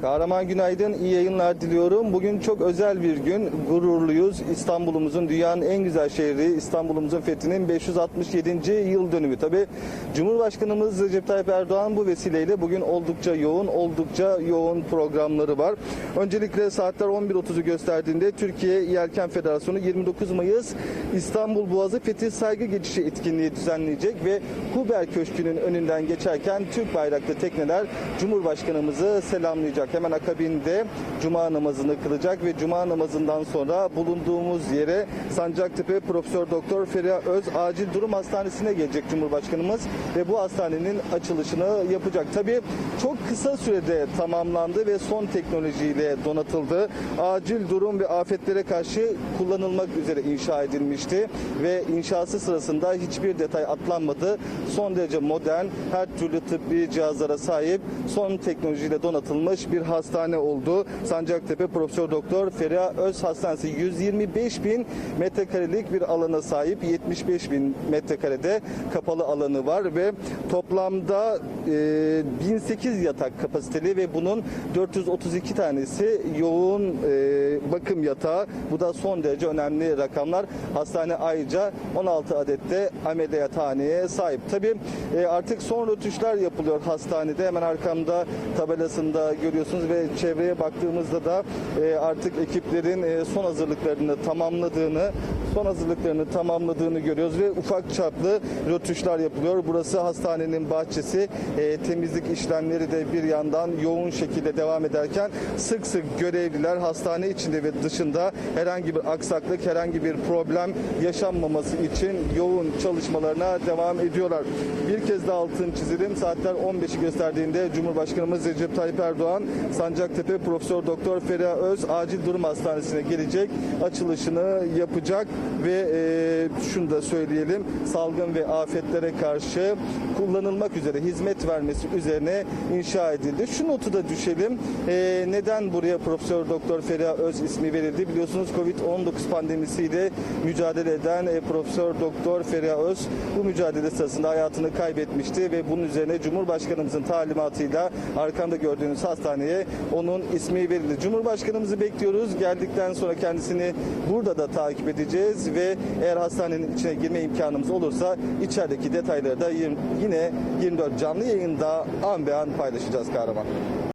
Kahraman günaydın, iyi yayınlar diliyorum. Bugün çok özel bir gün, gururluyuz. İstanbul'umuzun dünyanın en güzel şehri, İstanbul'umuzun fethinin 567. yıl dönümü. Tabi Cumhurbaşkanımız Recep Tayyip Erdoğan bu vesileyle bugün oldukça yoğun, oldukça yoğun programları var. Öncelikle saatler 11.30'u gösterdiğinde Türkiye Yelken Federasyonu 29 Mayıs İstanbul Boğazı Fethi Saygı Geçişi etkinliği düzenleyecek ve Huber Köşkü'nün önünden geçerken Türk bayraklı tekneler Cumhurbaşkanımızı selamlayacak. Hemen akabinde Cuma namazını kılacak ve Cuma namazından sonra bulunduğumuz yere Sancaktepe Profesör Doktor Feriha Öz Acil Durum Hastanesi'ne gelecek Cumhurbaşkanımız ve bu hastanenin açılışını yapacak. Tabii çok kısa sürede tamamlandı ve son teknolojiyle donatıldı. Acil durum ve afetlere karşı kullanılmak üzere inşa edilmişti ve inşası sırasında hiçbir detay atlanmadı. Son derece modern, her türlü tıbbi cihazlara sahip son teknolojiyle donatılmış bir hastane oldu. Sancaktepe Profesör Doktor Feriha Öz Hastanesi 125 bin metrekarelik bir alana sahip 75 bin metrekarede kapalı alanı var ve toplamda e, 1008 yatak kapasiteli ve bunun 432 tanesi yoğun e, bakım yatağı. Bu da son derece önemli rakamlar. Hastane ayrıca 16 adette ameliyathaneye sahip. Tabii e, artık son rötuşlar yapılıyor hastanede. Hemen arkamda tabelasında görüyorsunuz ve çevreye baktığımızda da e, artık ekiplerin e, son hazırlıklarını tamamladığını, son hazırlıklarını tamamladığını görüyoruz ve ufak çaplı rötuşlar yapılıyor. Burası hastanenin bahçesi. E, temizlik işlemleri de bir yandan yoğun şekilde devam ederken sık sık görevliler hastane içinde ve dışında herhangi bir aksaklık, herhangi bir problem yaşanmaması için yoğun çalışmalarına devam ediyorlar. Bir kez daha altını çizelim. Saatler 15'i gösterdiğinde Cumhurbaşkanımız Recep Tayyip Erdoğan Sancaktepe Profesör Doktor Feriha Öz Acil Durum Hastanesi'ne gelecek. Açılışını yapacak ve e, şunu da söyleyelim. Salgın ve afetlere karşı kullanılmak üzere hizmet vermesi üzerine inşa edildi. Şu notu da düşelim. E, neden buraya Profesör Doktor Feriha Öz ismi verildi? Biliyorsunuz Covid-19 pandemisiyle mücadele eden e, Profesör Doktor Feriha Öz bu mücadele sırasında hayatını kaybetmişti ve bunun üzerine Cumhurbaşkanımızın talimatıyla arkamda gördüğünüz hastaneye onun ismi verildi. Cumhurbaşkanımızı bekliyoruz. Geldikten sonra kendisini burada da takip edeceğiz ve eğer hastanenin içine girme imkanımız olursa içerideki detayları da yine 24 canlı yayında an be an paylaşacağız kahraman.